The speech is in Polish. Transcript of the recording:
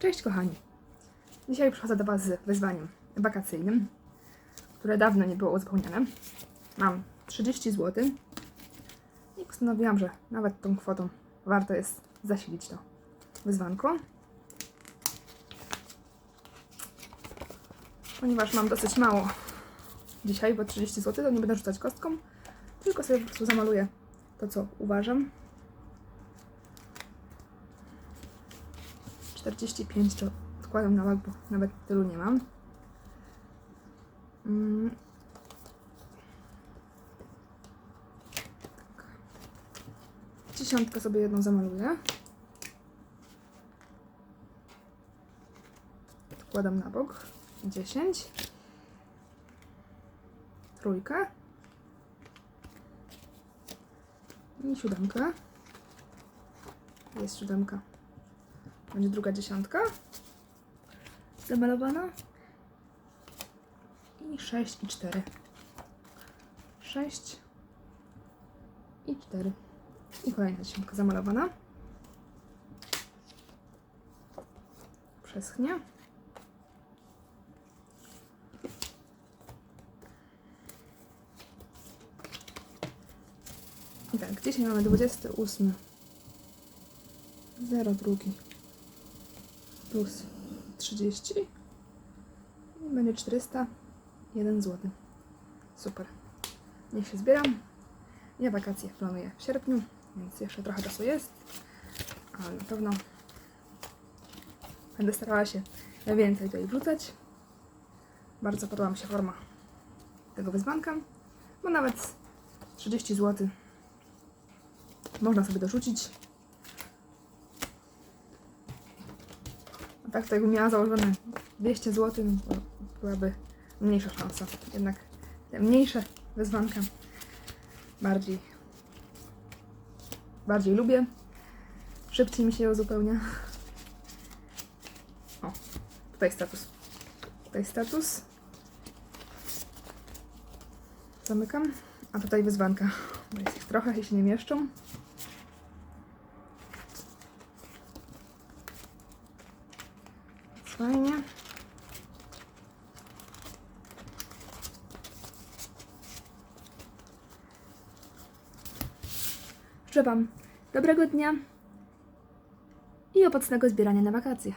Cześć kochani! Dzisiaj przychodzę do Was z wyzwaniem wakacyjnym, które dawno nie było uzupełniane. Mam 30 zł i postanowiłam, że nawet tą kwotą warto jest zasilić to wyzwanko. Ponieważ mam dosyć mało dzisiaj, bo 30 zł, to nie będę rzucać kostką, tylko sobie po prostu zamaluję to, co uważam. 45 to odkładam na łak, bo nawet tylu nie mam. Mm. Dziesiątkę sobie jedną zamaluję. Odkładam na bok. 10. Trójkę. I siódemkę. Jest siódemka. Będzie druga dziesiątka. Zamalowana. I 6 i 4. 6 i 4. I kolejna dziesiątka zamalowana. Przeschnie. I tak, dzisiaj mamy 28. 0 drugi plus 30 i będzie 401 zł. Super. Niech się zbieram. Ja wakacje planuję w sierpniu, więc jeszcze trochę czasu jest, ale na pewno będę starała się więcej tutaj wrzucać. Bardzo podoba mi się forma tego wyzwanka, bo nawet 30 zł można sobie dorzucić. Tak to jakbym miała założone 200 zł, byłaby mniejsza szansa. Jednak te mniejsze wyzwanka bardziej bardziej lubię. Szybciej mi się uzupełnia. O, tutaj status. Tutaj status. Zamykam. A tutaj wyzwanka. Bo jest ich trochę i się nie mieszczą. Fajnie. Życzę Wam dobrego dnia i owocnego zbierania na wakacje.